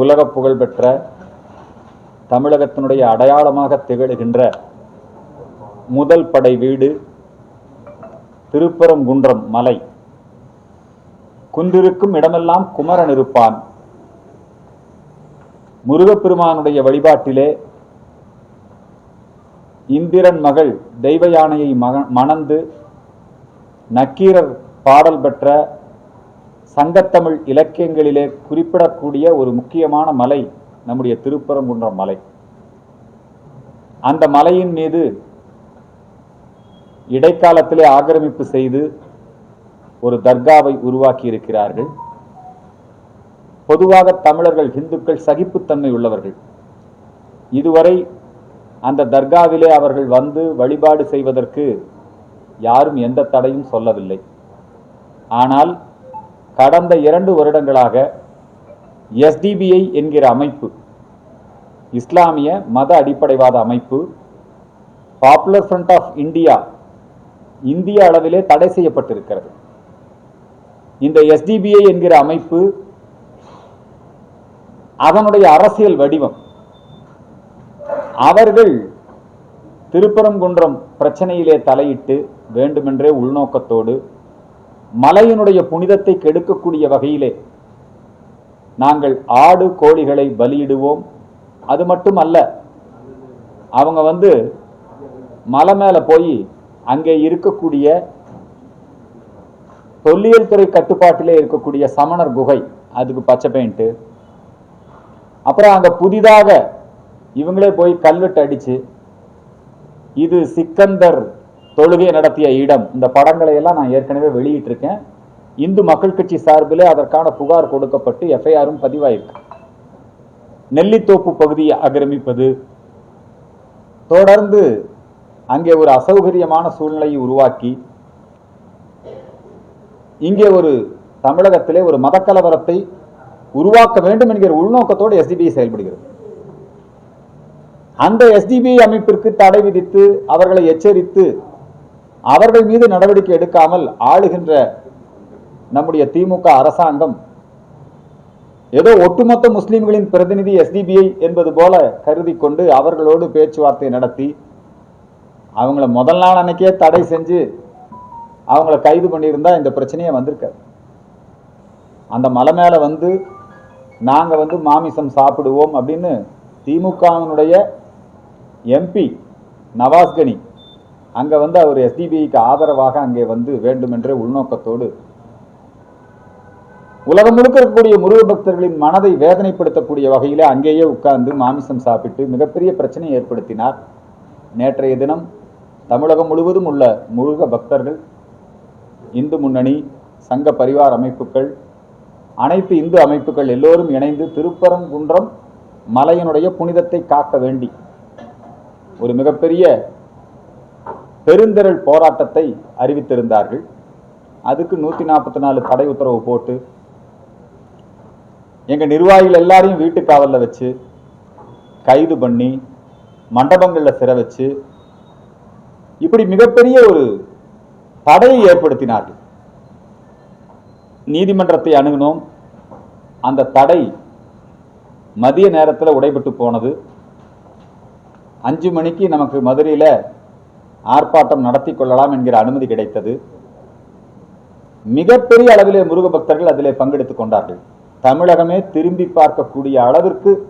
உலக புகழ்பெற்ற தமிழகத்தினுடைய அடையாளமாக திகழ்கின்ற முதல் படை வீடு திருப்பரங்குன்றம் மலை. குன்றிருக்கும் இடமெல்லாம் குமரன் இருப்பான். முருகப்பெருமானுடைய வழிபாட்டிலே இந்திரன் மகள் தெய்வ யானையை மணந்து நக்கீரர் பாடல் பெற்ற சங்கத்தமிழ் இலக்கியங்களிலே குறிப்பிடக்கூடிய ஒரு முக்கியமான மலை நம்முடைய திருப்பரங்குன்றம் மலை. அந்த மலையின் மீது இடைக்காலத்திலே ஆக்கிரமிப்பு செய்து ஒரு தர்காவை உருவாக்கி இருக்கிறார்கள் பொதுவாக தமிழர்கள் இந்துக்கள் சகிப்புத்தன்மை உள்ளவர்கள். இதுவரை அந்த தர்காவிலே அவர்கள் வந்து வழிபாடு செய்வதற்கு யாரும் எந்த தடையும் சொல்லவில்லை. ஆனால் கடந்த இரண்டு வருடங்களாக எஸ்டிபிஐ என்கிற அமைப்பு இஸ்லாமிய மத அடிப்படைவாத அமைப்பு பாப்புலர் ஃப்ரண்ட் ஆஃப் இந்தியா இந்திய அளவிலே தடை செய்யப்பட்டிருக்கிறது. இந்த எஸ்டிபிஐ என்கிற அமைப்பு அதனுடைய அரசியல் வடிவம். அவர்கள் திருப்பரங்குன்றம் பிரச்சனையிலே தலையிட்டு வேண்டுமென்றே உள்நோக்கத்தோடு மலையினுடைய புனிதத்தை கெடுக்கக்கூடிய வகையிலே நாங்கள் ஆடு கோழிகளை பலியிடுவோம். அது மட்டுமல்ல அவங்க வந்து மலை மேலே போய் அங்கே இருக்கக்கூடிய தொல்லியல் துறை கட்டுப்பாட்டிலே இருக்கக்கூடிய சமணர் குகை அதுக்கு பச்சை பெயிண்ட்டு. அப்புறம் அங்க புதிதாக இவங்களே போய் கல்வெட்டு அடிச்சு இது சிக்கந்தர் தொழுகை நடத்திய இடம். இந்த படங்களை எல்லாம் நான் ஏற்கனவே வெளியிட்டிருக்கேன். இந்து மக்கள் கட்சி சார்பிலே அதற்கான புகார் கொடுக்கப்பட்டு எஃப்ஐஆரும் பதிவாயிருக்கு. நெல்லித்தோப்பு பகுதியை ஆக்கிரமிப்பது தொடர்ந்து அங்கே ஒரு அசௌகரியமான சூழ்நிலையை உருவாக்கி இங்கே ஒரு தமிழகத்திலே ஒரு மதக்கலவரத்தை உருவாக்க வேண்டும் என்கிற உள்நோக்கத்தோடு எஸ்டிபிஐ செயல்படுகிறது. அந்த எஸ்டிபிஐ அமைப்பிற்கு தடை விதித்து அவர்களை எச்சரித்து அவர்கள் மீது நடவடிக்கை எடுக்காமல் ஆளுகின்ற நம்முடைய திமுக அரசாங்கம் ஏதோ ஒட்டுமொத்த முஸ்லிம்களின் பிரதிநிதி எஸ்டிபிஐ என்பது போல கருதி கொண்டு அவர்களோடு பேச்சுவார்த்தை நடத்தி அவங்கள முதல் நாள் அன்னைக்கே தடை செஞ்சு அவங்கள கைது பண்ணியிருந்தா இந்த பிரச்சனையே வந்திருக்காது. அந்த மலை மேலே வந்து நாங்கள் வந்து மாமிசம் சாப்பிடுவோம் அப்படின்னு திமுகவினுடைய எம்பி நவாஸ்கனி அங்கே வந்து அவர் எஸ்டிபிஐக்கு ஆதரவாக அங்கே வந்து வேண்டுமென்றே உள்நோக்கத்தோடு உலகம் முழுக்க இருக்கக்கூடிய முருக பக்தர்களின் மனதை வேதனைப்படுத்தக்கூடிய வகையிலே அங்கேயே உட்கார்ந்து மாமிசம் சாப்பிட்டு மிகப்பெரிய பிரச்சனையை ஏற்படுத்தினார். நேற்றைய தினம் தமிழகம் முழுவதும் உள்ள முருக பக்தர்கள் இந்து முன்னணி சங்க பரிவார் அமைப்புகள் அனைத்து இந்து அமைப்புகள் எல்லோரும் இணைந்து திருப்பரங்குன்றம் மலையினுடைய புனிதத்தை காக்க வேண்டி ஒரு மிகப்பெரிய பெருந்திரள் போராட்டத்தை அறிவித்திருந்தார்கள். அதுக்கு நூற்றி நாற்பத்தி நாலு தடை உத்தரவு போட்டு எங்கள் நிர்வாகிகள் எல்லாரையும் வீட்டு காவலில் வச்சு கைது பண்ணி மண்டபங்களில் சிற வச்சு இப்படி மிகப்பெரிய ஒரு தடையை ஏற்படுத்தினார்கள். நீதிமன்றத்தை அணுகினோம். அந்த தடை மதிய நேரத்தில் உடைபட்டு போனது. அஞ்சு மணிக்கு நமக்கு மதுரையில் ஆர்ப்பாட்டம் நடத்தி கொள்ளலாம் என்கிற அனுமதி கிடைத்தது. மிகப்பெரிய அளவிலே முருக பக்தர்கள் அதிலே பங்கெடுத்துக் கொண்டார்கள். தமிழகமே திரும்பி பார்க்கக்கூடிய அளவிற்கு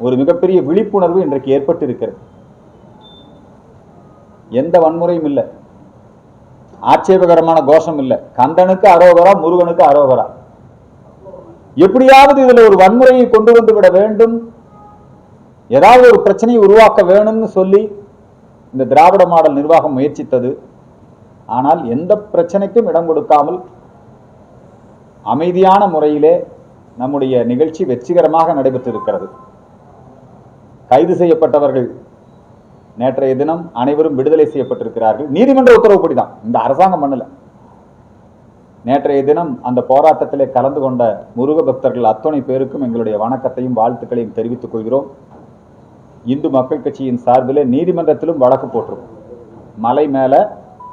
ஒரு மிகப்பெரிய விழிப்புணர்வு இன்றைக்கு ஏற்பட்டிருக்கிறது. எந்த வன்முறையும் இல்லை. ஆட்சேபகரமான கோஷம் இல்லை. கந்தனுக்கு அரோகரா முருகனுக்கு அரோகரா. எப்படியாவது இதுல ஒரு வன்முறையை கொண்டு வந்து விட வேண்டும். ஏதாவது ஒரு பிரச்சனையை உருவாக்க வேணும்னு சொல்லி இந்த திராவிட மாடல் நிர்வாகம் முயற்சித்தது. ஆனால் எந்த பிரச்சனைக்கும் இடம் கொடுக்காமல் அமைதியான முறையிலே நம்முடைய நிகழ்ச்சி வெற்றிகரமாக நடைபெற்றிருக்கிறது. கைது செய்யப்பட்டவர்கள் நேற்றைய தினம் அனைவரும் விடுதலை செய்யப்பட்டிருக்கிறார்கள். நீதிமன்ற உத்தரவுப்படி தான் இந்த அரசாங்கம் பண்ணல. நேற்றைய தினம் அந்த போராட்டத்திலே கலந்து கொண்ட முருக பக்தர்கள் அத்தனை பேருக்கும் எங்களுடைய வணக்கத்தையும் வாழ்த்துக்களையும் தெரிவித்துக் கொள்கிறோம். இந்து மக்கள் கட்சியின் சார்பிலே நீதிமன்றத்திலும் வழக்கு போட்டிருக்கோம். மலை மேல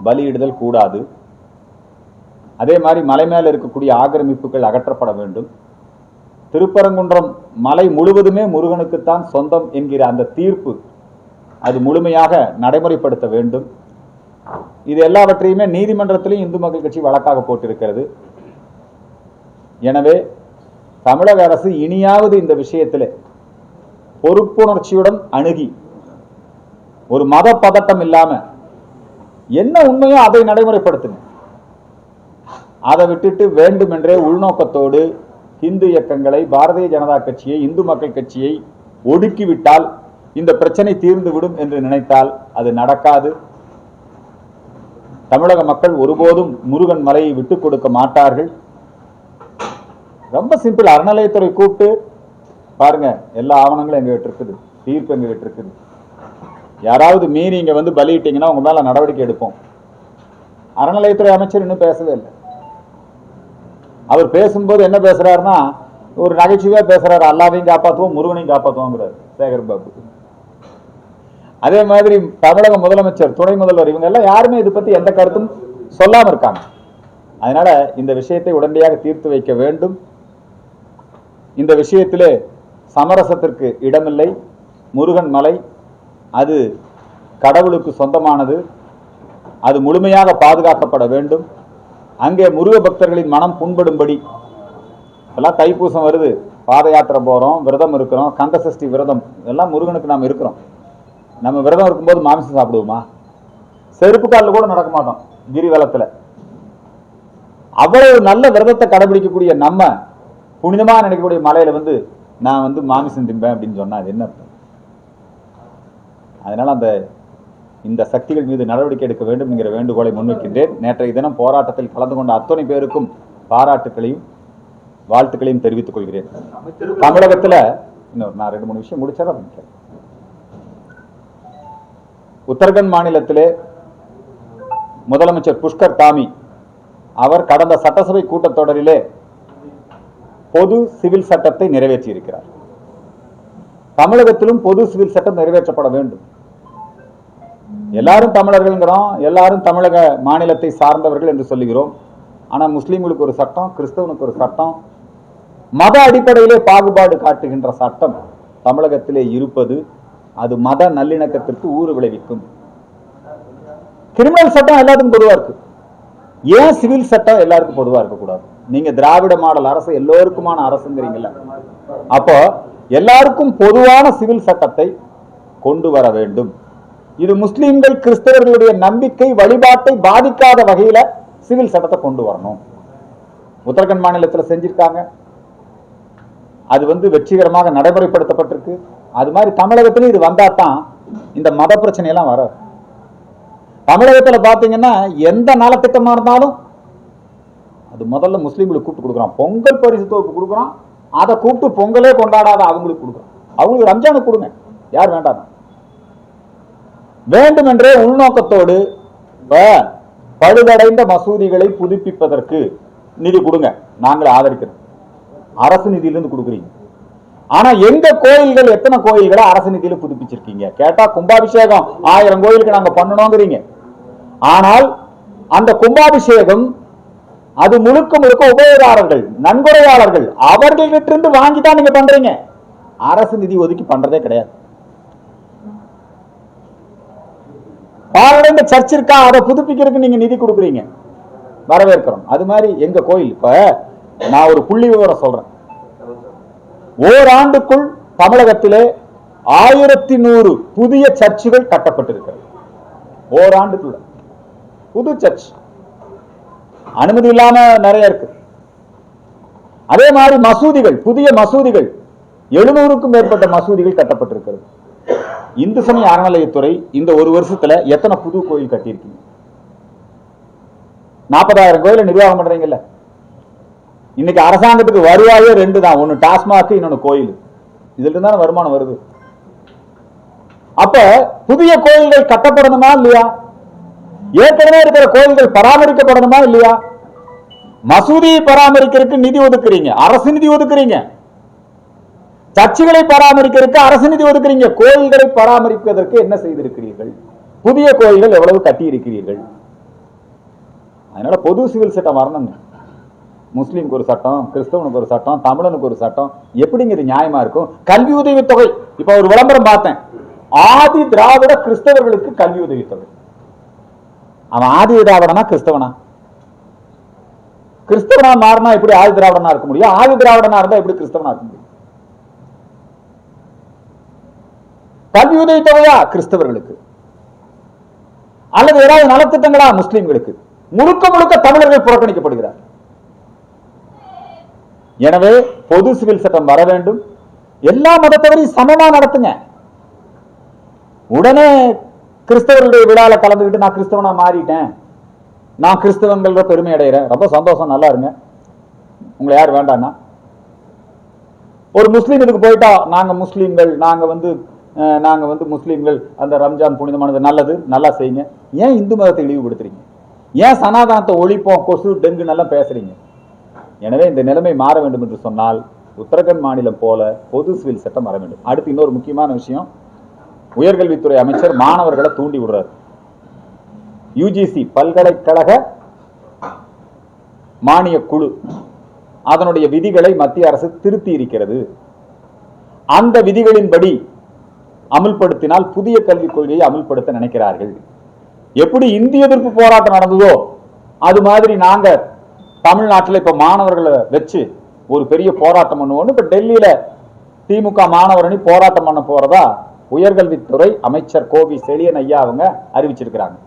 பலியிடுதல் கூடாது. அதே மாதிரி மலை மேல இருக்கக்கூடிய ஆக்கிரமிப்புகள் அகற்றப்பட வேண்டும். திருப்பரங்குன்றம் மலை முழுவதுமே முருகனுக்குத்தான் சொந்தம் என்கிற அந்த தீர்ப்பு அது முழுமையாக நடைமுறைப்படுத்த வேண்டும். இது எல்லாவற்றையுமே நீதிமன்றத்திலும் இந்து மக்கள் கட்சி வழக்காக போட்டிருக்கிறது. எனவே தமிழக அரசு இனியாவது இந்த விஷயத்தில் பொறுப்புணர்ச்சியுடன் அணுகி ஒரு மத பதட்டம் இல்லாம என்ன உண்மையோ அதை நடைமுறைப்படுத்துங்க அதை விட்டுட்டு வேண்டுமென்றே உள்நோக்கத்தோடு இந்து இயக்கங்களை பாரதிய ஜனதா கட்சியை இந்து மக்கள் கட்சியை ஒடுக்கிவிட்டால் இந்த பிரச்சனை தீர்ந்துவிடும் என்று நினைத்தால் அது நடக்காது. தமிழக மக்கள் ஒருபோதும் முருகன் மலையை விட்டுக் கொடுக்க மாட்டார்கள். ரொம்ப சிம்பிள் அறநிலையத்துறை கூப்பிட்டு பாருங்க எல்லா ஆவணங்களும் எங்ககிட்ட இருக்குது. தீர்ப்பு எங்ககிட்ட இருக்குது. யாராவது மீறி இங்க வந்து பலியிட்டீங்கன்னா உங்க மேல நடவடிக்கை எடுப்போம். அறநிலையத்துறை அமைச்சர் இன்னும் பேசவே இல்லை. அவர் பேசும்போது என்ன பேசுறாருன்னா ஒரு நகைச்சுவையா பேசுறாரு. அல்லாவையும் காப்பாற்றுவோம் முருகனையும் காப்பாற்றுவோங்கிறார் சேகர் பாபு அதே மாதிரி தமிழக முதலமைச்சர் துணை முதல்வர் இவங்க எல்லாம் யாருமே இதை பத்தி எந்த கருத்தும் சொல்லாம இருக்காங்க. அதனால இந்த விஷயத்தை உடனடியாக தீர்த்து வைக்க வேண்டும். இந்த விஷயத்திலே சமரசத்திற்கு இடமில்லை. முருகன் மலை அது கடவுளுக்கு சொந்தமானது. அது முழுமையாக பாதுகாக்கப்பட வேண்டும். அங்கே முருக பக்தர்களின் மனம் புண்படும்படி எல்லாம் தைப்பூசம் வருது. பாத யாத்திரை போகிறோம் விரதம் இருக்கிறோம் கந்தசஷ்டி விரதம் எல்லாம் முருகனுக்கு நாம் இருக்கிறோம். நம்ம விரதம் இருக்கும்போது மாமிசம் சாப்பிடுவோமா? செருப்பு காலில் கூட நடக்க மாட்டோம் கிரிவலத்தில். அவ்வளவு நல்ல விரதத்தை கடைபிடிக்கக்கூடிய நம்ம புனிதமாக நினைக்கக்கூடிய மலையில வந்து நான் வந்து மாமிசம் திம்பேன் அப்படின்னு சொன்னா அது என்ன அர்த்தம்? அதனால அந்த இந்த சக்திகள் மீது நடவடிக்கை எடுக்க வேண்டும் என்கிற வேண்டுகோளை முன்வைக்கின்றேன். நேற்றைய தினம் போராட்டத்தில் கலந்து கொண்ட அத்தனை பேருக்கும் பாராட்டுகளையும் வாழ்த்துக்களையும் தெரிவித்துக் கொள்கிறேன். தமிழகத்துல இன்னொரு நான் ரெண்டு மூணு விஷயம் முடிச்சா உத்தரகண்ட் மாநிலத்திலே முதலமைச்சர் புஷ்கர் தாமி அவர் கடந்த சட்டசபை கூட்டத்தொடரிலே பொது சிவில் சட்டத்தை நிறைவேற்றி இருக்கிறார் தமிழகத்திலும் பொது சிவில் சட்டம் நிறைவேற்றப்பட வேண்டும். எல்லாரும் தமிழர்கள்ங்கிறோம் எல்லாரும் தமிழக மாநிலத்தை சார்ந்தவர்கள் என்று சொல்லுகிறோம். ஆனா முஸ்லீம்களுக்கு ஒரு சட்டம் கிறிஸ்தவனுக்கு ஒரு சட்டம் மத அடிப்படையிலே பாகுபாடு காட்டுகின்ற சட்டம் தமிழகத்திலே இருப்பது அது மத நல்லிணக்கத்திற்கு ஊறு விளைவிக்கும். கிரிமினல் சட்டம் எல்லாத்துக்கும் பொதுவாக இருக்கு. ஏன் சிவில் சட்டம் எல்லாருக்கும் பொதுவாக இருக்கக்கூடாது? நீங்க திராவிட மாடல் அரசு எல்லோருக்குமான அரசுங்கிறீங்களா அப்போ எல்லாருக்கும் பொதுவான சிவில் சட்டத்தை கொண்டு வர வேண்டும். இது முஸ்லீம்கள் கிறிஸ்தவர்களுடைய நம்பிக்கை வழிபாட்டை பாதிக்காத வகையில சிவில் சட்டத்தை கொண்டு வரணும். உத்தரகண்ட் மாநிலத்தில் செஞ்சிருக்காங்க. அது வந்து வெற்றிகரமாக நடைமுறைப்படுத்தப்பட்டிருக்கு. அது மாதிரி தமிழகத்திலும் இது வந்தா தான் இந்த மத பிரச்சனையெல்லாம் வராது. தமிழகத்துல பாத்தீங்கன்னா எந்த நலத்திட்டமாக இருந்தாலும் அது முதல்ல முஸ்லீம்களுக்கு கூப்பிட்டு கொடுக்குறான். பொங்கல் பரிசு தொகுப்பு கொடுக்குறான். அதை கூப்பிட்டு பொங்கலே கொண்டாடாத அவங்களுக்கு கொடுக்குறான். அவங்களுக்கு ரம்ஜானுக்கு கொடுங்க. யார் வேண்டாம்? வேண்டுமென்றே உள்நோக்கத்தோடு பழுதடைந்த மசூதிகளை புதுப்பிப்பதற்கு நிதி கொடுங்க. நாங்கள் ஆதரிக்கிறோம். அரசு நிதியிலிருந்து கொடுக்குறீங்க. ஆனா எங்க கோயில்கள் எத்தனை கோயில்களை அரசு நிதியில புதுப்பிச்சிருக்கீங்க? கேட்டா கும்பாபிஷேகம். ஆயிரம் கோயிலுக்கு நாங்க பண்ணணுங்கிறீங்க. ஆனால் அந்த கும்பாபிஷேகம் அது முழுக்க முழுக்க உபயோகாரர்கள் நன்கொடையாளர்கள். அவர்களிட்ட இருந்து வாங்கி தான் நீங்க பண்றீங்க. அரசு நிதி ஒதுக்கி பண்றதே கிடையாது. பாலடைந்த சர்ச் இருக்கா? அதை புதுப்பிக்கிறதுக்கு நீங்க நிதி கொடுக்குறீங்க. வரவேற்கிறோம். அது மாதிரி எங்க கோயில் இப்ப நான் ஒரு புள்ளி விவரம் சொல்றேன். ஓராண்டுக்குள் தமிழகத்திலே ஆயிரத்தி நூறு புதிய சர்ச்சுகள் கட்டப்பட்டிருக்கிறது. ஓராண்டுக்குள்ள. புது சர்ச். அனுமதி இல்லாம நிறைய இருக்கு. அதே மாதிரி மசூதிகள் புதிய மசூதிகள் எழுநூறுக்கும் மேற்பட்ட மசூதிகள் கட்டப்பட்டிருக்கிறது. இந்து சமய அறநிலையத்துறை இந்த ஒரு வருஷத்துல எத்தனை புது கோயில் கட்டியிருக்கீங்க? நாற்பதாயிரம் கோயில நிர்வாகம் பண்றீங்கல்ல. இன்னைக்கு அரசாங்கத்துக்கு வருவாயே ரெண்டு தான். ஒன்னு டாஸ்மாக் இன்னொன்னு கோயில். இதுல இருந்தான வருமானம் வருது. அப்ப புதிய கோயில்கள் கட்டப்படணுமா இல்லையா? ஏற்கனவே இருக்கிற கோயில்கள் பராமரிக்கப்படணுமா இல்லையா? மசூதியை பராமரிக்கிறதுக்கு நிதி ஒதுக்குறீங்க. அரசு நிதி ஒதுக்குறீங்க. சர்ச்சுகளை பராமரிக்கிறதுக்கு அரசு நிதி ஒதுக்குறீங்க. கோயில்களை பராமரிப்பதற்கு என்ன செய்திருக்கிறீர்கள்? புதிய கோயில்கள் எவ்வளவு கட்டி இருக்கிறீர்கள் அதனால பொது சிவில் சட்டம் வரணுங்க. முஸ்லீமுக்கு ஒரு சட்டம் கிறிஸ்தவனுக்கு ஒரு சட்டம் தமிழனுக்கு ஒரு சட்டம். எப்படிங்க இது நியாயமா இருக்கும்? கல்வி உதவித்தொகை. இப்ப ஒரு விளம்பரம் பார்த்தேன். ஆதி திராவிட கிறிஸ்தவர்களுக்கு கல்வி உதவித்தொகை. அவன் ஆதி திராவிடனா கிறிஸ்தவனா? கிறிஸ்தவனா மாறினா எப்படி ஆதி திராவிடனா இருக்க முடியும்? ஆதி திராவிடனா இருந்தா எப்படி கிறிஸ்தவனா இருக்க முடியும்? கல்வி உதவித்தொகையா கிறிஸ்தவர்களுக்கு? அல்லது ஏதாவது நலத்திட்டங்களா முஸ்லிம்களுக்கு? முழுக்க முழுக்க தமிழர்கள் புறக்கணிக்கப்படுகிறார். எனவே பொது சிவில் சட்டம் வர வேண்டும். எல்லா மதத்தவரையும் சமமா நடத்துங்க. உடனே கிறிஸ்தவர்களுடைய விழால கலந்துக்கிட்டு நான் கிறிஸ்தவனா மாறிட்டேன். நான் கிறிஸ்தவங்களோட பெருமை அடைகிறேன் ரொம்ப சந்தோஷம். நல்லா இருங்க. உங்களை யார் வேண்டாம்னா? ஒரு முஸ்லீம் இதுக்கு போயிட்டா நாங்க முஸ்லீம்கள் நாங்க வந்து அஹ், நாங்க வந்து முஸ்லீம்கள் அந்த ரம்ஜான் புனிதமானது நல்லது நல்லா செய்யுங்க. ஏன் இந்து மதத்தை இழிவுபடுத்துறீங்க ஏன் சனாதனத்தை ஒழிப்போம் கொசு டெங்கு நல்லா பேசுறீங்க? எனவே இந்த நிலைமை மாற வேண்டும் என்று சொன்னால் உத்தரகண்ட் மாநிலம் போல பொது சிவில் சட்டம் வர வேண்டும். அடுத்து இன்னொரு முக்கியமான விஷயம் உயர்கல்வித்துறை அமைச்சர் மாணவர்களை தூண்டி விடுறாரு. யுஜிசி பல்கலைக்கழக மானிய குழு அதனுடைய விதிகளை மத்திய அரசு திருத்தி இருக்கிறது. அந்த விதிகளின்படி அமுல்படுத்தினால் புதிய கல்விக் கொள்கையை அமுல்படுத்த நினைக்கிறார்கள். எப்படி இந்திய எதிர்ப்பு போராட்டம் நடந்ததோ அது மாதிரி நாங்க தமிழ்நாட்டில் இப்ப மாணவர்களை வச்சு ஒரு பெரிய போராட்டம் பண்ணுவோம் இப்ப டெல்லியில திமுக மாணவரணி போராட்டம் பண்ண போறதா உயர்கல்வித்துறை அமைச்சர் கோவி செழியன் ஐயா அவங்க அறிவிச்சிருக்கிறாங்க.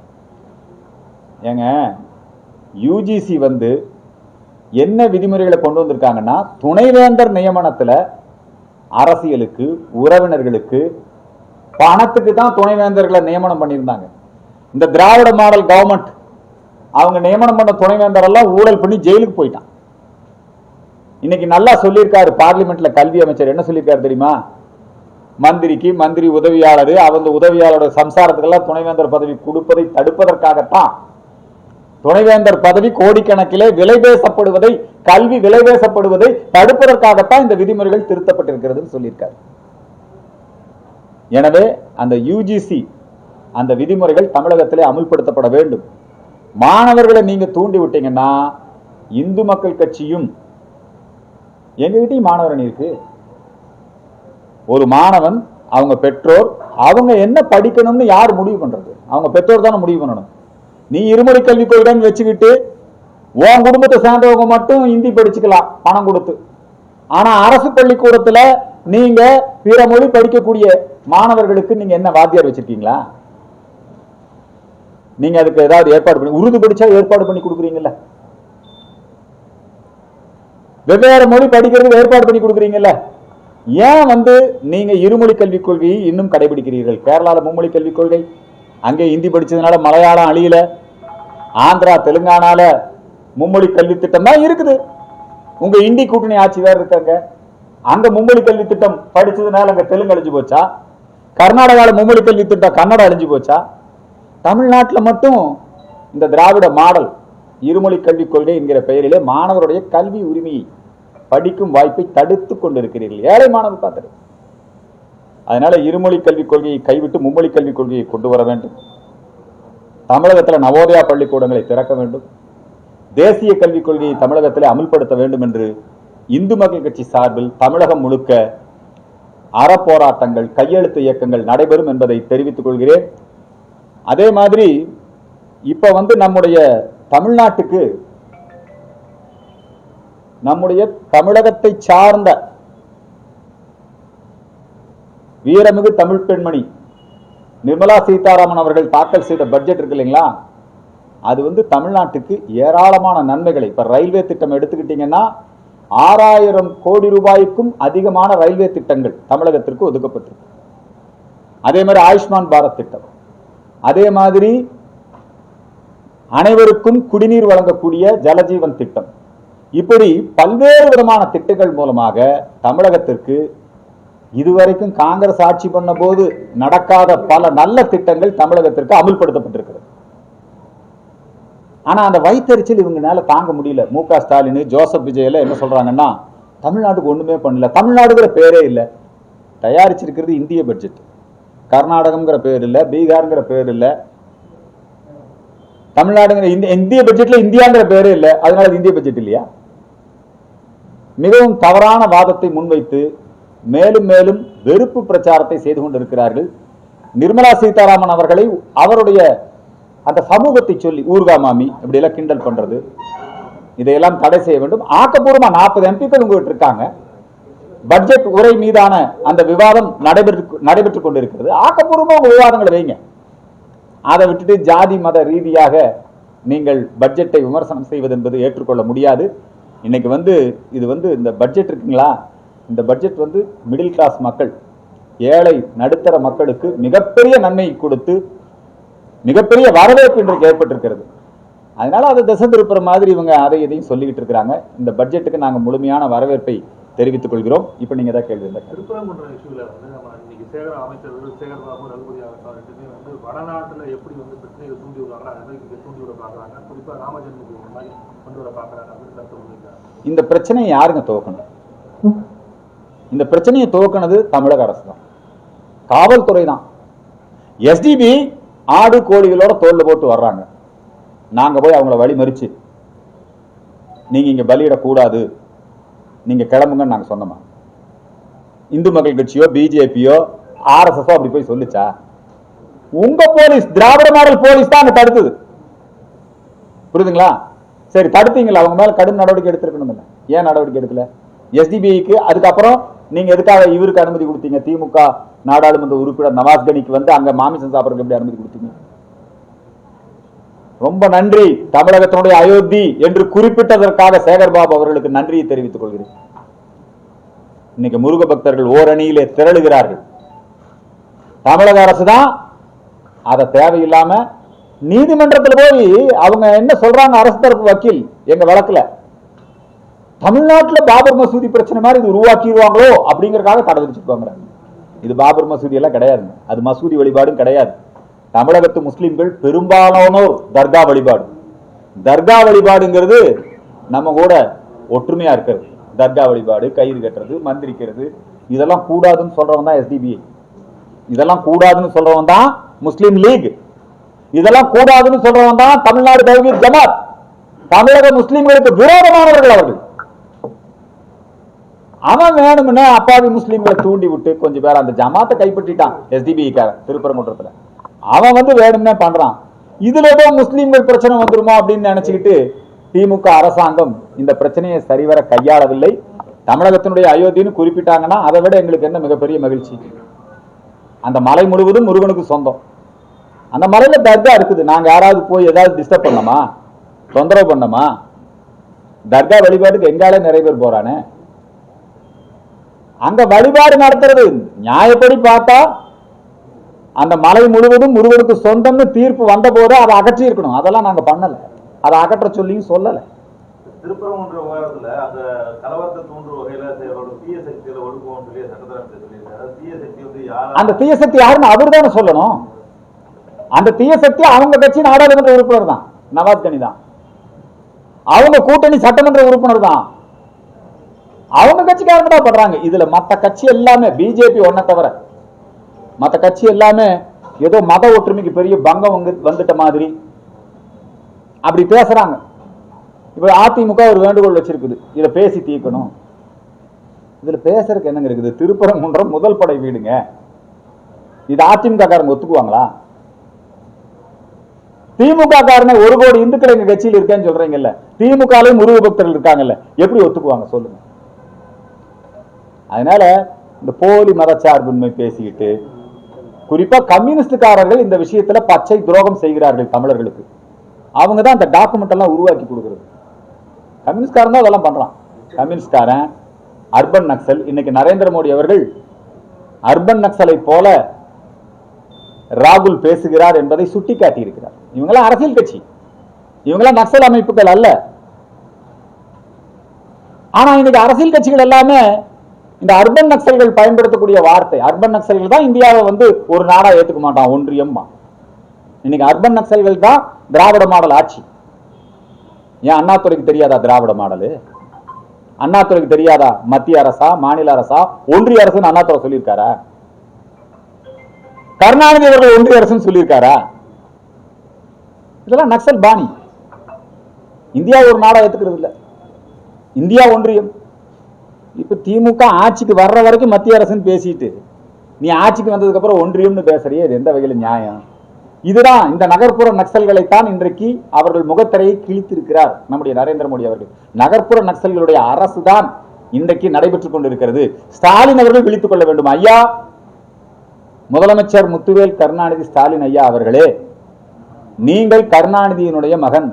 ஏங்க யூஜிசி வந்து என்ன விதிமுறைகளை கொண்டு வந்திருக்காங்கன்னா துணைவேந்தர் நியமனத்துல அரசியலுக்கு உறவினர்களுக்கு பணத்துக்கு தான் துணைவேந்தர்களை நியமனம் பண்ணியிருந்தாங்க. இந்த திராவிட மாடல் கவர்மெண்ட் அவங்க நியமனம் பண்ண துணைவேந்தர் எல்லாம் ஊழல் பண்ணி ஜெயிலுக்கு போயிட்டான். இன்னைக்கு நல்லா சொல்லியிருக்காரு பார்லிமெண்ட்ல கல்வி அமைச்சர் என்ன சொல்லியிருக்காரு தெரியுமா? மந்திரிக்கு மந்திரி உதவியாளர் அவங்க உதவியாளரோட சம்சாரத்துக்கெல்லாம் துணைவேந்தர் பதவி கொடுப்பதை தடுப்பதற்காகத்தான். துணைவேந்தர் பதவி கோடிக்கணக்கிலே விலை பேசப்படுவதை கல்வி விலை பேசப்படுவதை தடுப்பதற்காகத்தான் இந்த விதிமுறைகள் திருத்தப்பட்டிருக்கிறதுன்னு சொல்லியிருக்காரு. எனவே அந்த யூஜிசி அந்த விதிமுறைகள் தமிழகத்திலே அமுல்படுத்தப்பட வேண்டும். மாணவர்களை நீங்க தூண்டி விட்டீங்கன்னா இந்து மக்கள் கட்சியும் எங்ககிட்டயும் மாணவர் அணி இருக்கு. ஒரு மாணவன் அவங்க பெற்றோர் அவங்க என்ன படிக்கணும்னு யார் முடிவு பண்றது? அவங்க பெற்றோர் தானே முடிவு பண்ணணும். நீ இருமொழி கல்விக் கொள்கைன்னு வச்சுக்கிட்டு உன் குடும்பத்தை சேர்ந்தவங்க மட்டும் ஹிந்தி படிச்சுக்கலாம் பணம் கொடுத்து. ஆனா அரசு பள்ளிக்கூடத்துல நீங்க பிற மொழி படிக்கக்கூடிய மாணவர்களுக்கு நீங்க என்ன வாத்தியார் வச்சிருக்கீங்களா? நீங்க அதுக்கு ஏதாவது ஏற்பாடு பண்ணி உருது படிச்சா ஏற்பாடு பண்ணி கொடுக்குறீங்கல்ல? வெவ்வேறு மொழி படிக்கிறதுக்கு ஏற்பாடு பண்ணி கொடுக்குறீங்கல்ல? ஏன் வந்து நீங்க இருமொழி கல்விக் கொள்கையை இன்னும் கடைபிடிக்கிறீர்கள்? கேரளாவில் மும்மொழி கல்விக் கொள்கை? அங்கே ஹிந்தி படிச்சதுனால மலையாளம் அழியல. ஆந்திரா தெலுங்கானால மும்மொழி கல்வி திட்டம் தான் இருக்குது. உங்க இந்தி கூட்டணி ஆட்சி வேற இருக்காங்க அங்கே. மும்மொழி கல்வி திட்டம் படிச்சதுனால அங்க தெலுங்கு அழிஞ்சு போச்சா? கர்நாடகாவில் மும்மொழி கல்வி திட்டம் கன்னடம் அழிஞ்சு போச்சா? தமிழ்நாட்டில் மட்டும் இந்த திராவிட மாடல் இருமொழி கல்விக் கொள்கை என்கிற பெயரிலே மாணவருடைய கல்வி உரிமையை படிக்கும் வாய்ப்பை தடுத்து கொண்டிருக்கிறீர்கள். ஏழை மாணவர் பார்த்துட்டு அதனால இருமொழி கல்விக் கொள்கையை கைவிட்டு மும்மொழி கல்விக் கொள்கையை கொண்டு வர வேண்டும். தமிழகத்தில் நவோதயா பள்ளிக்கூடங்களை திறக்க வேண்டும். தேசிய கல்விக் கொள்கையை தமிழகத்தில் அமல்படுத்த வேண்டும் என்று இந்து மக்கள் கட்சி சார்பில் தமிழகம் முழுக்க அறப்போராட்டங்கள் கையெழுத்து இயக்கங்கள் நடைபெறும் என்பதை தெரிவித்துக் கொள்கிறேன். அதே மாதிரி இப்ப வந்து நம்முடைய தமிழ்நாட்டுக்கு நம்முடைய தமிழகத்தை சார்ந்த வீரமிகு தமிழ் பெண்மணி நிர்மலா சீதாராமன் அவர்கள் தாக்கல் செய்த பட்ஜெட் இருக்கு இல்லைங்களா? அது வந்து தமிழ்நாட்டுக்கு ஏராளமான நன்மைகளை. இப்போ ரயில்வே திட்டம் எடுத்துக்கிட்டீங்கன்னா ஆறாயிரம் கோடி ரூபாய்க்கும் அதிகமான ரயில்வே திட்டங்கள் தமிழகத்திற்கு ஒதுக்கப்பட்டிருக்கு. அதே மாதிரி ஆயுஷ்மான் பாரத் திட்டம். அதே மாதிரி அனைவருக்கும் குடிநீர் வழங்கக்கூடிய ஜலஜீவன் திட்டம். இப்படி பல்வேறு விதமான திட்டங்கள் மூலமாக தமிழகத்திற்கு இதுவரைக்கும் காங்கிரஸ் ஆட்சி பண்ண போது நடக்காத பல நல்ல திட்டங்கள் தமிழகத்திற்கு அமுல்படுத்தப்பட்டிருக்கிறது. ஆனா அந்த வைத்தறிச்சல் இவங்கனால தாங்க முடியல. மு க ஸ்டாலின் ஜோசப் விஜயில என்ன சொல்றாங்கன்னா தமிழ்நாட்டுக்கு ஒண்ணுமே பண்ணல. தமிழ்நாடுங்கிற பேரே இல்லை. தயாரிச்சிருக்கிறது இந்திய பட்ஜெட் கர்நாடகம்ங்கிற பேர் இல்லை. பீகார்ங்கிற பேர் இல்லை. தமிழ்நாடுங்கிற இந்திய இந்திய பட்ஜெட்ல இந்தியாங்கிற பேரே இல்லை. அதனால இந்திய பட்ஜெட் இல்லையா? மிகவும் தவறான வாதத்தை முன்வைத்து மேலும் மேலும் வெறுப்பு பிரச்சாரத்தை செய்து கொண்டிருக்கிறார்கள். நிர்மலா சீதாராமன் அவர்களை அவருடைய அந்த சமூகத்தை சொல்லி ஊர்கா மாமி இப்படி எல்லாம் கிண்டல் பண்றது இதையெல்லாம் தடை செய்ய வேண்டும். ஆக்கப்பூர்வமா நாற்பது எம்பிக்கள் உங்ககிட்ட இருக்காங்க. பட்ஜெட் உரை மீதான அந்த விவாதம் நடைபெற்று நடைபெற்றுக் கொண்டிருக்கிறது. ஆக்கப்பூர்வமா உங்க விவாதங்களை வைங்க. அதை விட்டுட்டு ஜாதி மத ரீதியாக நீங்கள் பட்ஜெட்டை விமர்சனம் செய்வது என்பது ஏற்றுக்கொள்ள முடியாது. இன்னைக்கு வந்து இது வந்து இந்த பட்ஜெட் இருக்குங்களா? இந்த பட்ஜெட் வந்து மிடில் கிளாஸ் மக்கள் ஏழை நடுத்தர மக்களுக்கு மிகப்பெரிய நன்மை கொடுத்து மிகப்பெரிய வரவேற்பு இன்றைக்கு ஏற்பட்டிருக்கிறது. அதனால அதை திசை திருப்புற மாதிரி இவங்க அதை இதையும் சொல்லிக்கிட்டு இருக்கிறாங்க. இந்த பட்ஜெட்டுக்கு நாங்கள் முழுமையான வரவேற்பை தெரிவித்துக் கொள்கிறோம். இப்போ நீங்க தான் கேள்வி சேகர அமைச்சர்கள் சேகர் பாபு ரகுபதி ஆகட்டும் ரெண்டுமே வந்து வடநாட்டில் எப்படி வந்து பிரச்சனையை தூண்டி விடுறாங்களோ அதே மாதிரி இங்கே தூண்டி விட பார்க்குறாங்க. குறிப்பாக ராமஜென்மபூமி இந்த மாதிரி கொண்டு வர பார்க்குறாங்க அப்படின்னு கருத்து முன்வைக்கிறாங்க இந்த பிரச்சனையை யாருங்க துவக்கணும்? இந்த பிரச்சனையை துவக்கினது தமிழக அரசு தான். காவல்துறை தான். எஸ்டிபி ஆடு கோழிகளோட தோல்ல போட்டு வர்றாங்க. நாங்கள் போய் அவங்கள வழி மறிச்சு நீங்கள் இங்கே பலியிடக்கூடாது நீங்கள் கிளம்புங்கன்னு நாங்கள் சொன்னோமா? இந்து மக்கள் கட்சியோ பிஜேபியோ ஆர்எஸ்எஸோ அப்படி போய் சொல்லுச்சா? உங்க போலீஸ் திராவிட மாடல் போலீஸ் தான் தடுத்தது. புரியுதுங்களா? சரி தடுத்தீங்களா? அவங்க மேல கடும் நடவடிக்கை எடுத்திருக்கணும் ஏன் நடவடிக்கை எடுக்கல? எஸ்டிபிஐக்கு அதுக்கப்புறம் நீங்க எதுக்காக இவருக்கு அனுமதி கொடுத்தீங்க? திமுக நாடாளுமன்ற உறுப்பினர் நவாஸ் கனிக்கு வந்து அங்க மாமிசம் சாப்பிடறதுக்கு எப்படி அனுமதி கொடுத்தீங்க? ரொம்ப நன்றி தமிழகத்தினுடைய அயோத்தி என்று குறிப்பிட்டதற்காக சேகர்பாபு அவர்களுக்கு நன்றியை தெரிவித்துக் கொள்கிறேன். இன்னைக்கு முருக பக்தர்கள் ஓரணியிலே திரளுகிறார்கள். தமிழக அரசு தான் அதை தேவையில்லாம நீதிமன்றத்துல போய் அவங்க என்ன சொல்றாங்க அரசு தரப்பு வக்கீல் எங்க வழக்குல? தமிழ்நாட்டுல பாபர் மசூதி பிரச்சனை மாதிரி இது உருவாக்கிடுவாங்களோ அப்படிங்கறக்காக தடை விதிச்சிருக்காங்க இது பாபர் மசூதி எல்லாம் கிடையாது. அது மசூதி வழிபாடும் கிடையாது. தமிழகத்து முஸ்லிம்கள் பெரும்பாலானோர் தர்கா வழிபாடு. தர்கா வழிபாடுங்கிறது நம்ம கூட ஒற்றுமையா இருக்கிறது. தர்கா வழிபாடு கயிறு கட்டுறது மந்திரிக்கிறது இதெல்லாம் கூடாதுன்னு சொல்றவங்க தான் எஸ்டிபிஐ இதெல்லாம் கூடாதுன்னு சொல்றவன் தான் முஸ்லீம் லீக். இதெல்லாம் கூடாதுன்னு சொல்றவன் தான் தமிழ்நாடு தௌஹீத் ஜமாத். தமிழக முஸ்லிம்களுக்கு விரோதமானவர்கள் அவர்கள். அவன் வேணும்னு அப்பாவி முஸ்லீம்களை தூண்டி விட்டு கொஞ்சம் பேர் அந்த ஜமாத்தை கைப்பற்றிட்டான் எஸ்டிபிக்காக திருப்பரங்குன்றத்துல. அவன் வந்து வேணும்னே பண்றான். இதுல ஏதோ முஸ்லிம்கள் பிரச்சனை வந்துருமோ அப்படின்னு நினைச்சுக்கிட்டு திமுக அரசாங்கம் இந்த பிரச்சனையை சரிவர கையாளவில்லை. தமிழகத்தினுடைய அயோத்தின்னு குறிப்பிட்டாங்கன்னா அதை விட எங்களுக்கு என்ன மிகப்பெரிய மகிழ்ச்சி. அந்த மலை முழுவதும் முருகனுக்கு சொந்தம். அந்த மலையில தர்கா இருக்குது. நாங்க யாராவது போய் ஏதாவது டிஸ்டர்ப் பண்ணோமா தொந்தரவு பண்ணோமா தர்கா வழிபாட்டுக்கு எங்காலே நிறைய பேர் போறானே. அங்க வழிபாடு நடத்துறது நியாயப்படி பார்த்தா அந்த மலை முழுவதும் முருகனுக்கு சொந்தம்னு தீர்ப்பு வந்த போது அதை அகற்றி இருக்கணும் அதெல்லாம் நாங்க பண்ணல. அதை அகற்ற சொல்லியும் சொல்லலை. திருப்பரங்குன்ற விவகாரத்துல அந்த கலவரத்தை தூண்டுற வகையில செயலோட தீய சக்தியில ஒடுக்குவோம் சொல்லி சட்டத்தரத்தை சொல்லியிருக்காரு. தீய சக்தி வந்து யார் அந்த தீய சக்தி யாருன்னு அவர் தானே சொல்லணும். அந்த தீய சக்தி அவங்க கட்சி நாடாளுமன்ற உறுப்பினர் தான் நவாஸ் கனி தான். அவங்க கூட்டணி சட்டமன்ற உறுப்பினர் தான். அவங்க கட்சிக்காரங்க தான் பண்றாங்க இதுல மத்த கட்சி எல்லாமே பிஜேபி ஒன்ன தவிர மத்த கட்சி எல்லாமே ஏதோ மத ஒற்றுமைக்கு பெரிய பங்கம் வந்துட்ட மாதிரி அப்படி பேசுறாங்க. இப்ப அதிமுக ஒரு வேண்டுகோள் வச்சிருக்குது. இதை பேசி தீர்க்கணும். இதுல பேசுறதுக்கு என்னங்க இருக்குது? திருப்பரங்குன்றம் முதல் படை வீடுங்க. இது அதிமுக காரங்க ஒத்துக்குவாங்களா? திமுக காரங்க ஒரு கோடி இந்துக்கள் எங்க கட்சியில் இருக்கேன்னு சொல்றீங்கல்ல. திமுகலையும் முருக பக்தர்கள் இருக்காங்கல்ல. எப்படி ஒத்துக்குவாங்க சொல்லுங்க. அதனால இந்த போலி மதச்சார்பின்மை பேசிக்கிட்டு குறிப்பா கம்யூனிஸ்டுக்காரர்கள் இந்த விஷயத்துல பச்சை துரோகம் செய்கிறார்கள் தமிழர்களுக்கு. அவங்க தான் அந்த டாக்குமெண்ட் எல்லாம் உருவாக்கி கொடுக்குறது. கம்யூனிஸ்ட்காரன் தான் அதெல்லாம் பண்றான். கம்யூனிஸ்ட்காரன் அர்பன் நக்சல் இன்னைக்கு நரேந்திர மோடி அவர்கள் அர்பன் நக்சலை போல ராகுல் பேசுகிறார் என்பதை சுட்டிக்காட்டி இருக்கிறார் இவங்களாம் அரசியல் கட்சி. இவங்களாம் நக்சல் அமைப்புகள் அல்ல. ஆனா இன்னைக்கு அரசியல் கட்சிகள் எல்லாமே இந்த அர்பன் நக்சல்கள் பயன்படுத்தக்கூடிய வார்த்தை. அர்பன் நக்சல்கள் தான் இந்தியாவை வந்து ஒரு நாடா ஏத்துக்க மாட்டான் ஒன்றியம்மா. இன்னைக்கு அர்பன் நக்சல்கள் தான் திராவிட மாடல் ஆட்சி. ஏன் அண்ணாத்துறைக்கு தெரியாதா திராவிட மாடலு? அண்ணாத்துறைக்கு தெரியாதா மத்திய அரசா மாநில அரசா? ஒன்றிய அரசுன்னு அண்ணாத்துறை சொல்லியிருக்காரா? கருணாநிதி அவர்கள் ஒன்றிய அரசுன்னு சொல்லியிருக்காரா? இதெல்லாம் நக்சல் பாணி. இந்தியா ஒரு நாடா ஏத்துக்கிறது இல்ல. இந்தியா ஒன்றியம். இப்போ திமுக ஆட்சிக்கு வர்ற வரைக்கும் மத்திய அரசுன்னு பேசிட்டு நீ ஆட்சிக்கு வந்ததுக்கப்புறம் ஒன்றியம்னு பேசுறியே இது எந்த வகையில் நியாயம்? இதுதான் இந்த நகர்ப்புற நக்சல்களைத்தான் இன்றைக்கு அவர்கள் முகத்திரையை கிழித்திருக்கிறார் நம்முடைய நரேந்திர மோடி அவர்கள். நகர்ப்புற நக்சல்களுடைய அரசு தான் இன்றைக்கு நடைபெற்றுக் கொண்டிருக்கிறது. ஸ்டாலின் அவர்கள் விழித்துக் கொள்ள வேண்டும். ஐயா முதலமைச்சர் முத்துவேல் கருணாநிதி ஸ்டாலின் ஐயா அவர்களே நீங்கள் கருணாநிதியினுடைய மகன்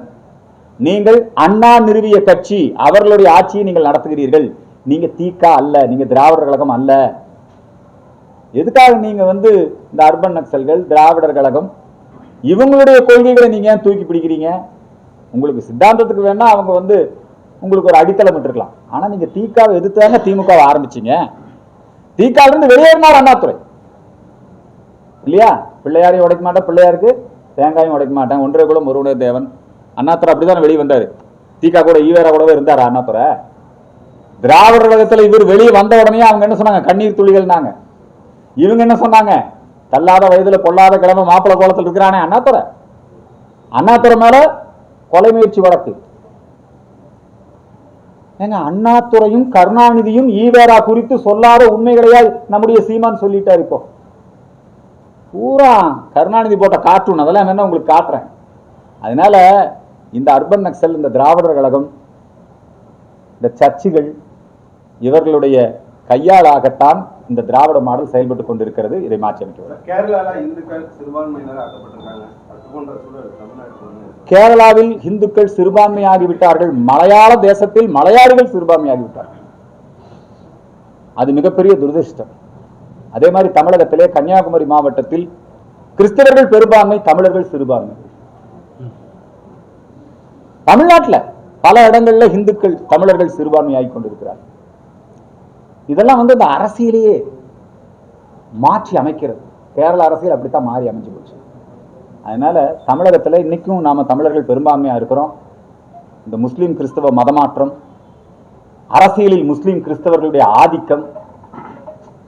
நீங்கள் அண்ணா நிறுவிய கட்சி அவர்களுடைய ஆட்சியை நீங்கள் நடத்துகிறீர்கள். நீங்க தீக்கா அல்ல நீங்க திராவிடர் கழகம் அல்ல. எதுக்காக நீங்க வந்து இந்த அர்பன் நக்சல்கள் திராவிடர் கழகம் இவங்களுடைய கொள்கைகளை நீங்க ஏன் தூக்கி பிடிக்கிறீங்க? உங்களுக்கு சித்தாந்தத்துக்கு வேணா அவங்க வந்து உங்களுக்கு ஒரு அடித்தளம் இருக்கலாம் ஆனா நீங்க தீக்காவை எதிர்த்தாங்க திமுகவை ஆரம்பிச்சீங்க. தீக்கால இருந்து வெளியேறினார் அண்ணாதுரை. இல்லையா? பிள்ளையாரையும் உடைக்க மாட்டேன் பிள்ளையாருக்கு தேங்காயும் உடைக்க மாட்டேன் ஒன்றரை குலம் ஒருவனே தேவன். அண்ணாதுரை அப்படிதான் வெளியே வந்தாரு? தீகா கூட ஈவேரா கூடவே இருந்தார் அண்ணாத்துறை திராவிட கழகத்துல இவர் வெளியே வந்த உடனே அவங்க என்ன சொன்னாங்க? கண்ணீர் துளிகள்னாங்க. இவங்க என்ன சொன்னாங்க? தள்ளாத வயதுல பொல்லாத கிழமை மாப்பிள கோலத்தில் இருக்கிறானே அண்ணாத்துறை. அண்ணாதுரை மேல கொலை முயற்சி வழக்கு. ஏங்க அண்ணாதுரையும் கருணாநிதியும் ஈவேரா குறித்து சொல்லாத உண்மைகளையா நம்முடைய சீமான் சொல்லிட்டார் இப்போ. பூரா கருணாநிதி போட்ட கார்ட்டூன் அதெல்லாம் என்ன உங்களுக்கு காட்டுறேன். அதனால இந்த அர்பன் நக்சல் இந்த திராவிடர் கழகம் இந்த சர்ச்சுகள் இவர்களுடைய கையாளாகத்தான் இந்த திராவிட மாடல் செயல்பட்டு கொண்டிருக்கிறது. இதை மாற்றி அமைக்க கேரளாவில் இந்துக்கள் சிறுபான்மையாகி விட்டார்கள் மலையாள தேசத்தில் மலையாளிகள் சிறுபான்மையாகி விட்டார்கள் அது மிகப்பெரிய துரதிருஷ்டம். அதே மாதிரி தமிழகத்திலே கன்னியாகுமரி மாவட்டத்தில் கிறிஸ்தவர்கள் பெரும்பான்மை தமிழர்கள் சிறுபான்மை. தமிழ்நாட்டில் பல இடங்கள்ல இந்துக்கள் தமிழர்கள் சிறுபான்மையாகி கொண்டிருக்கிறார்கள். இதெல்லாம் வந்து இந்த அரசியலையே மாற்றி அமைக்கிறது. கேரள அரசியல் அப்படித்தான் மாறி அமைஞ்சு போச்சு. அதனால தமிழகத்துல இன்னைக்கும் நாம தமிழர்கள் பெரும்பான்மையா இருக்கிறோம். இந்த முஸ்லீம் கிறிஸ்தவ மதமாற்றம் அரசியலில் முஸ்லீம் கிறிஸ்தவர்களுடைய ஆதிக்கம்.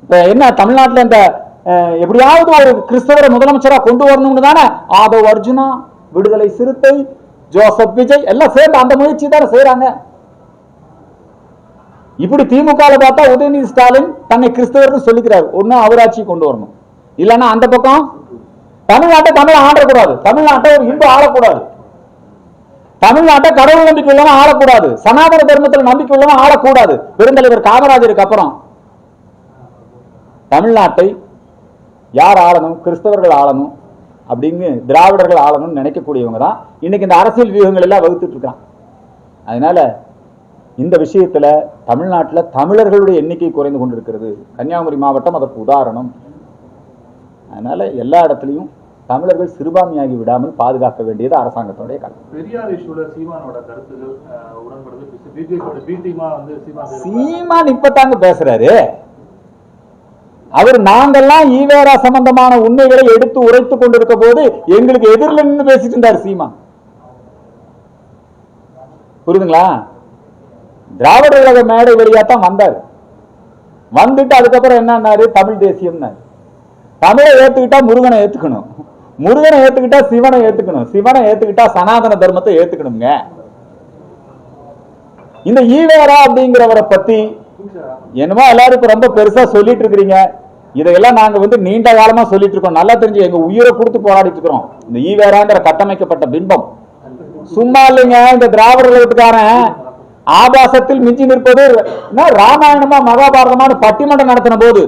இப்ப என்ன தமிழ்நாட்டுல இந்த அஹ், எப்படியாவது ஒரு கிறிஸ்தவரை முதலமைச்சரா கொண்டு வரணும்னு தானே? ஆதவ் அர்ஜுனா விடுதலை சிறுத்தை ஜோசப் விஜய் எல்லாம் சேர்ந்து அந்த முயற்சி தானே செய்யறாங்க இப்படி திமுக பார்த்தா உதயநிதி ஸ்டாலின் தன்னை கிறிஸ்தவர்னு சொல்லிக்கிறார். ஒன்னும் அவராட்சி கொண்டு வரணும். இல்லைன்னா அந்த பக்கம் தமிழ்நாட்டை தமிழ் ஆண்டக்கூடாது. தமிழ்நாட்டை ஒரு இந்து ஆளக்கூடாது. தமிழ்நாட்டை கடவுள் நம்பிக்கை உள்ளவன் ஆளக்கூடாது. சனாதன தர்மத்தில் நம்பிக்கை உள்ளவன் ஆளக்கூடாது. பெருந்தலைவர் காமராஜருக்கு அப்புறம். தமிழ்நாட்டை யார் ஆளணும்? கிறிஸ்தவர்கள் ஆளணும் அப்படின்னு திராவிடர்கள் ஆளணும்னு நினைக்கக்கூடியவங்க தான். இன்னைக்கு இந்த அரசியல் வியூகங்கள் எல்லாம் வகுத்துட்டு இருக்கான். அதனால இந்த விஷயத்துல தமிழ்நாட்டுல தமிழர்களுடைய எண்ணிக்கை குறைந்து கொண்டிருக்கிறது. கன்னியாகுமரி மாவட்டம் அதற்கு உதாரணம். அதனால எல்லா இடத்துலையும் தமிழர்கள் சிறுபான்மையாகி விடாமல் பாதுகாக்க வேண்டியது அரசாங்கத்துடைய கடமை. பெரியார் இஷ்யூல சீமானோட கருத்துகள் உடன்படுது. சீமான் இப்பதாங்க பேசுறாரு. அவர் நாங்கெல்லாம் ஈவேரா சம்பந்தமான உண்மைகளை எடுத்து உரைத்து கொண்டிருக்க போது எங்களுக்கு எதிரில் நின்று பேசிட்டு இருந்தார் சீமான். புரியுதுங்களா? திராவிட கழக மேடை வழியா தான் வந்தார். வந்துட்டு அதுக்கப்புறம் என்னன்னாரு? தமிழ் தேசியம்னாரு. தமிழை ஏத்துக்கிட்டா முருகனை ஏத்துக்கணும். முருகனை ஏத்துக்கிட்டா சிவனை ஏத்துக்கணும். சிவனை ஏத்துக்கிட்டா சனாதன தர்மத்தை ஏத்துக்கணுங்க இந்த ஈவேரா அப்படிங்கிறவரை பத்தி என்னமோ எல்லாரும் ரொம்ப பெருசா சொல்லிட்டு இருக்கிறீங்க. இதையெல்லாம் நாங்க வந்து நீண்ட காலமா சொல்லிட்டு இருக்கோம். நல்லா தெரிஞ்சு எங்க உயிரை கொடுத்து போராடிட்டு இருக்கிறோம். இந்த ஈவேராங்கிற கட்டமைக்கப்பட்ட பிம்பம். சும்மா இல்லைங்க இந்த திராவிட கழகத்துக்காரன் ஆபாசத்தில் மிஞ்சி நிற்பது என்ன? ராமாயணமா மகாபாரதமான பட்டிமன்றம் நடத்தின போது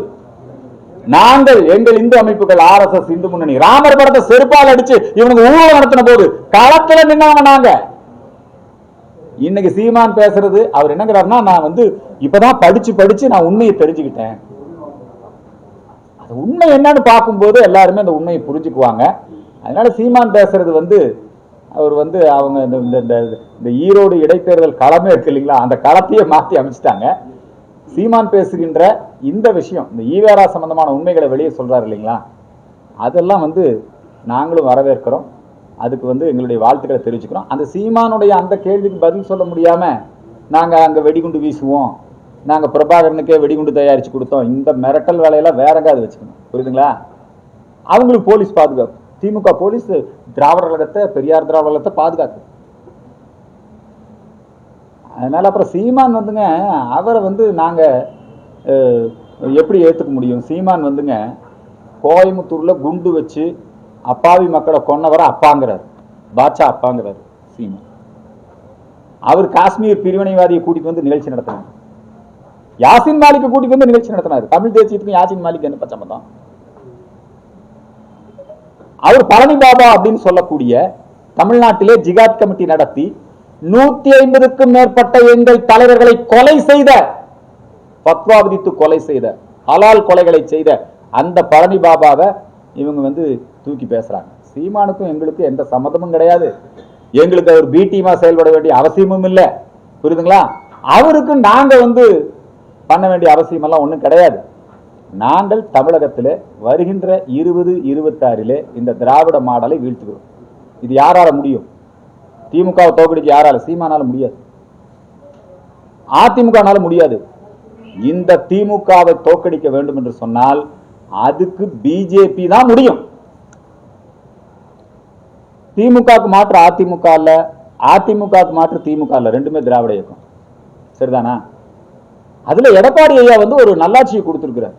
நாங்கள் எங்கள் இந்து அமைப்புகள் ஆர்எஸ்எஸ் இந்து முன்னணி ராமர் படத்தை செருப்பால் அடிச்சு இவனுக்கு ஊழல் நடத்தின போது களத்துல நின்னவங்க நாங்க. இன்னைக்கு சீமான் பேசுறது அவர் என்னங்கிறாருன்னா நான் வந்து இப்பதான் படிச்சு படிச்சு நான் உண்மையை தெரிஞ்சுக்கிட்டேன். அது உண்மை என்னன்னு பார்க்கும்போது எல்லாருமே அந்த உண்மையை புரிஞ்சுக்குவாங்க. அதனால சீமான் பேசுறது வந்து அவர் வந்து அவங்க இந்த இந்த இந்த- இந்த ஈரோடு இடைத்தேர்தல் களமே இருக்கு இல்லைங்களா? அந்த களத்தையே மாற்றி அமைச்சிட்டாங்க. சீமான் பேசுகின்ற இந்த விஷயம் இந்த ஈவேரா சம்பந்தமான உண்மைகளை வெளியே சொல்கிறார் இல்லைங்களா? அதெல்லாம் வந்து நாங்களும் வரவேற்கிறோம். அதுக்கு வந்து எங்களுடைய வாழ்த்துக்களை தெரிவிச்சுக்கிறோம். அந்த சீமானுடைய அந்த கேள்விக்கு பதில் சொல்ல முடியாமல் நாங்கள் அங்கே வெடிகுண்டு வீசுவோம். நாங்கள் பிரபாகரனுக்கே வெடிகுண்டு தயாரித்து கொடுத்தோம். இந்த மிரட்டல் வேலையெல்லாம் வேற எங்காவது வச்சுக்கணும். புரியுதுங்களா? அவங்களுக்கு போலீஸ் பாதுகாப்பு. திமுக போலீஸ் திராவிட கழகத்தை பெரியார் திராவிட கழகத்தை பாதுகாக்கு அதனால அப்புறம் சீமான் வந்துங்க அவரை வந்து நாங்கள் எப்படி ஏற்றுக்க முடியும்? சீமான் வந்துங்க கோயம்புத்தூரில் குண்டு வச்சு அப்பாவி மக்களை கொன்னவரை அப்பாங்கிறார். பாட்சா அப்பாங்கிறார் சீமான். அவர் காஷ்மீர் பிரிவினைவாதியை கூட்டிட்டு வந்து நிகழ்ச்சி நடத்தினார். யாசின் மாலிக்கு கூட்டிட்டு வந்து நிகழ்ச்சி நடத்தினார். தமிழ் தேசியத்துக்கும் யாசின் மாலிக் என்ன பச்சமதான் அவர் பழனி பாபா அப்படின்னு சொல்லக்கூடிய தமிழ்நாட்டிலே ஜிகாத் கமிட்டி நடத்தி நூத்தி ஐம்பதுக்கும் மேற்பட்ட எங்கள் தலைவர்களை கொலை செய்த பத்வா விதித்து கொலை செய்த ஹலால் கொலைகளை செய்த அந்த பழனி பாபாவை இவங்க வந்து தூக்கி பேசுறாங்க. சீமானுக்கும் எங்களுக்கும் எந்த சம்மதமும் கிடையாது. எங்களுக்கு அவர் பிடிமா செயல்பட வேண்டிய அவசியமும் இல்லை. புரியுதுங்களா? அவருக்கும் நாங்க வந்து பண்ண வேண்டிய அவசியம் எல்லாம் ஒன்றும் கிடையாது. நாங்கள் தமிழகத்தில் வருகின்ற இருபது இருபத்தாறில் இந்த திராவிட மாடலை வீழ்த்துகிறோம். இது யாரால முடியும்? திமுகவை தோக்கடிக்க யாரால? சீமானால முடியாது. அதிமுகனால முடியாது. இந்த திமுகவை தோக்கடிக்க வேண்டும் என்று சொன்னால் அதுக்கு பிஜேபி தான் முடியும். திமுகவுக்கு மாற்று அதிமுக இல்ல அதிமுகவுக்கு மாற்று திமுக இல்ல ரெண்டுமே திராவிட இயக்கம். சரிதானா? அதுல எடப்பாடி ஐயா வந்து ஒரு நல்லாட்சியை கொடுத்துருக்கிறார்.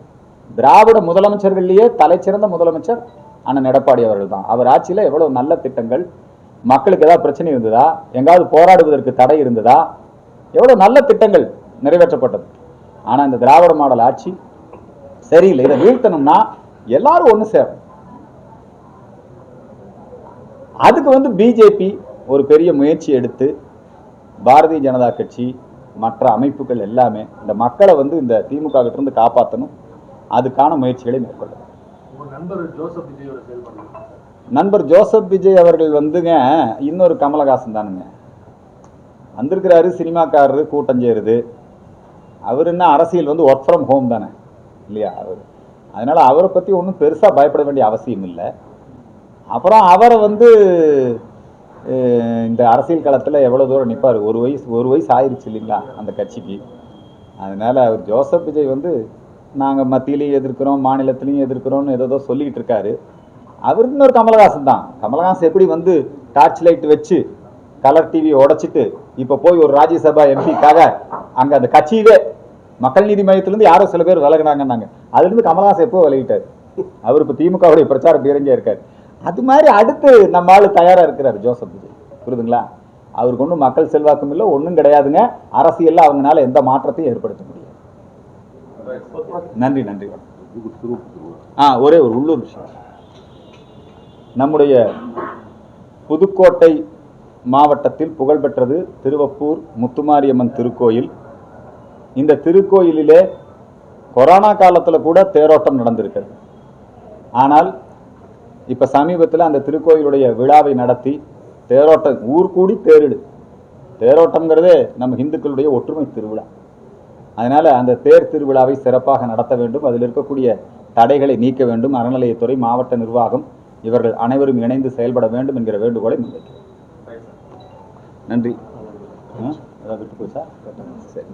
திராவிட முதலமைச்சர்கள்லயே தலைச்சிறந்த முதலமைச்சர் அண்ணன் எடப்பாடி அவர்கள் தான் அவர் ஆட்சியில எவ்வளவு நல்ல திட்டங்கள் மக்களுக்கு ஏதாவது பிரச்சனை இருந்ததா எங்காவது போராடுவதற்கு தடை இருந்ததா எவ்வளவு நல்ல திட்டங்கள் நிறைவேற்றப்பட்டது. ஆனா இந்த திராவிட மாடல் ஆட்சி சரியில்லை. இதை வீழ்த்தணும்னா எல்லாரும் ஒன்று சேரும் அதுக்கு வந்து பிஜேபி ஒரு பெரிய முயற்சி எடுத்து பாரதிய ஜனதா கட்சி மற்ற அமைப்புகள் எல்லாமே இந்த மக்களை வந்து இந்த திமுக கிட்ட இருந்து காப்பாற்றணும் அதுக்கான முயற்சிகளை மேற்கொள்ளும். நண்பர் ஜோசப் விஜய் அவர்கள் வந்துங்க இன்னொரு கமலஹாசன் தானுங்க. வந்திருக்கிறாரு சினிமாக்காரரு கூட்டம் சேருது. அவர் என்ன அரசியல் வந்து ஒர்க் ஃப்ரம் ஹோம் தானே? இல்லையா அவர். அதனால அவரை பற்றி ஒன்றும் பெருசாக பயப்பட வேண்டிய அவசியம் இல்லை. அப்புறம் அவரை வந்து இந்த அரசியல் களத்தில் எவ்வளோ தூரம் நிற்பார் ஒரு வயசு ஒரு வயசு ஆயிருச்சு இல்லைங்களா அந்த கட்சிக்கு. அதனால அவர் ஜோசப் விஜய் வந்து நாங்கள் மத்தியிலையும் எதிர்க்கிறோம் மாநிலத்திலையும் எதிர்க்கிறோம்னு ஏதோ சொல்லிக்கிட்டு இருக்காரு. அவர் இன்னொரு கமலஹாசன் தான். கமலஹாசன் எப்படி வந்து டார்ச் லைட் வச்சு கலர் டிவி உடைச்சிட்டு இப்போ போய் ஒரு ராஜ்யசபா எம்பிக்காக அங்கே அந்த கட்சியவே மக்கள் நீதி மையத்திலேருந்து யாரோ சில பேர் விலகினாங்கன்னாங்க. அதுலேருந்து கமலஹாசன் எப்போ விலகிட்டார்? அவர் இப்போ திமுகவுடைய பிரச்சார பீரங்கியாக இருக்கார். அது மாதிரி அடுத்து நம்ம ஆளு தயாரா இருக்கிறார் ஜோசப் விஜய். புரியுதுங்களா? அவருக்கு ஒன்றும் மக்கள் செல்வாக்கும் இல்லை ஒன்றும் கிடையாதுங்க. அரசியலில் அவங்கனால எந்த மாற்றத்தையும் ஏற்படுத்த முடியும் நன்றி நன்றி. ஆ ஒரே ஒரு உள்ளூர் விஷயம். நம்முடைய புதுக்கோட்டை மாவட்டத்தில் புகழ்பெற்றது திருவப்பூர் முத்துமாரியம்மன் திருக்கோயில். இந்த திருக்கோயிலிலே கொரோனா காலத்தில் கூட தேரோட்டம் நடந்திருக்கிறது. ஆனால் இப்போ சமீபத்தில் அந்த திருக்கோயிலுடைய விழாவை நடத்தி தேரோட்டம் ஊர் கூடி தேரிடு. தேரோட்டம்ங்கிறதே நம்ம இந்துக்களுடைய ஒற்றுமை திருவிழா. அதனால அந்த தேர் திருவிழாவை சிறப்பாக நடத்த வேண்டும். அதில் இருக்கக்கூடிய தடைகளை நீக்க வேண்டும். அறநிலையத்துறை மாவட்ட நிர்வாகம் இவர்கள் அனைவரும் இணைந்து செயல்பட வேண்டும் என்கிற வேண்டுகோளை முன்வைக்கிறேன். நன்றி. ஆ? ஏதாவது விட்டு போச்சா? சரி.